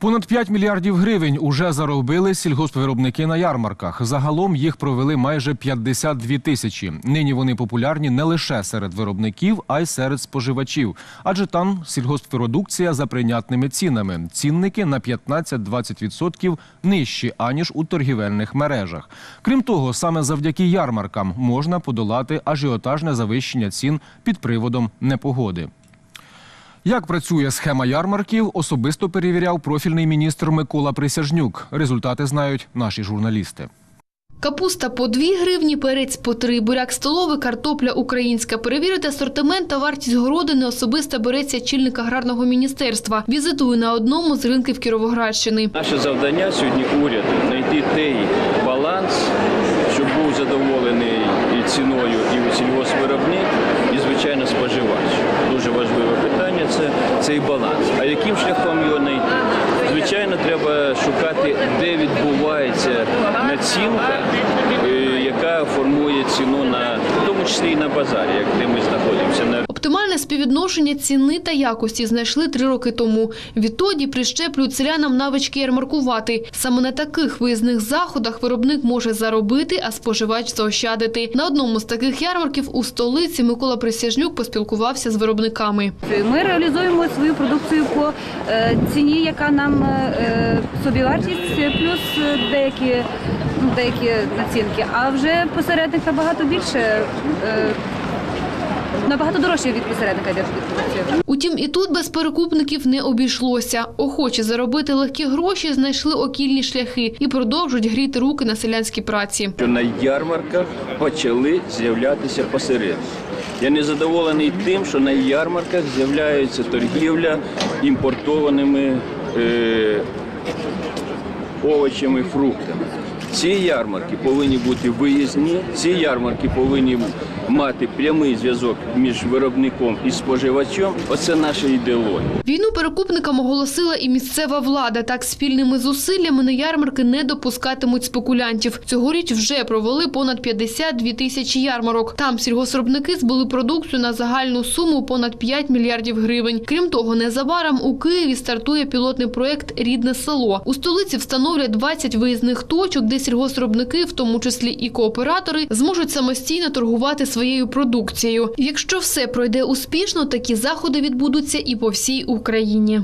Понад 5 мільярдів гривень уже заробили сільгоспвиробники на ярмарках. Загалом їх провели майже 52 тисячі. Нині вони популярні не лише серед виробників, а й серед споживачів. Адже там сільгосппродукція за прийнятними цінами. Цінники на 15-20% нижчі, аніж у торгівельних мережах. Крім того, саме завдяки ярмаркам можна подолати ажіотажне завищення цін під приводом непогоди. Як працює схема ярмарків, особисто перевіряв профільний міністр Микола Присяжнюк. Результати знають наші журналісти. Капуста по 2 гривні, перець по 3, буряк столовий, картопля українська. Перевірити асортимент та вартість городини особисто береться чільник аграрного міністерства. Візитує на одному з ринків Кіровоградщини. Наше завдання сьогодні уряду знайти той баланс, щоб був задоволений і ціною і сільгоспвиробник, і звичайно споживач. Дуже питання це цей баланс. А яким шляхом його знайти? Звичайно, треба шукати, де відбувається націнка, е, яка формує ціну на в тому числі і на базарі, як де ми знаходимося. Оптимальне співвідношення ціни та якості знайшли три роки тому. Відтоді прищеплюють селянам навички ярмаркувати. Саме на таких виїзних заходах виробник може заробити, а споживач заощадити. На одному з таких ярмарків у столиці Микола Присяжнюк поспілкувався з виробниками. Ми реалізуємо свою продукцію по е, ціні, яка нам е, собівартість, плюс е, деякі, ну, деякі націнки. А вже посередника багато більше. Набагато дорожче від посередника йде продукція. Утім, і тут без перекупників не обійшлося. Охочі заробити легкі гроші знайшли окільні шляхи і продовжують гріти руки на селянській праці. що на ярмарках почали з'являтися посередники. Я не задоволений тим, що на ярмарках з'являється торгівля імпортованими е, овочами, фруктами. Ці ярмарки повинні бути виїзні, ці ярмарки повинні мати прямий зв'язок між виробником і споживачем. Оце наша ідеологія. Війну перекупникам оголосила і місцева влада. Так спільними зусиллями на ярмарки не допускатимуть спекулянтів. Цьогоріч вже провели понад 52 тисячі ярмарок. Там сільгосробники збули продукцію на загальну суму понад 5 мільярдів гривень. Крім того, незабаром у Києві стартує пілотний проект Рідне село. У столиці встановлять 20 виїзних точок, де сільгосробники, в тому числі і кооператори, зможуть самостійно торгувати своєю продукцією. Якщо все пройде успішно, такі заходи відбудуться і по всій Україні.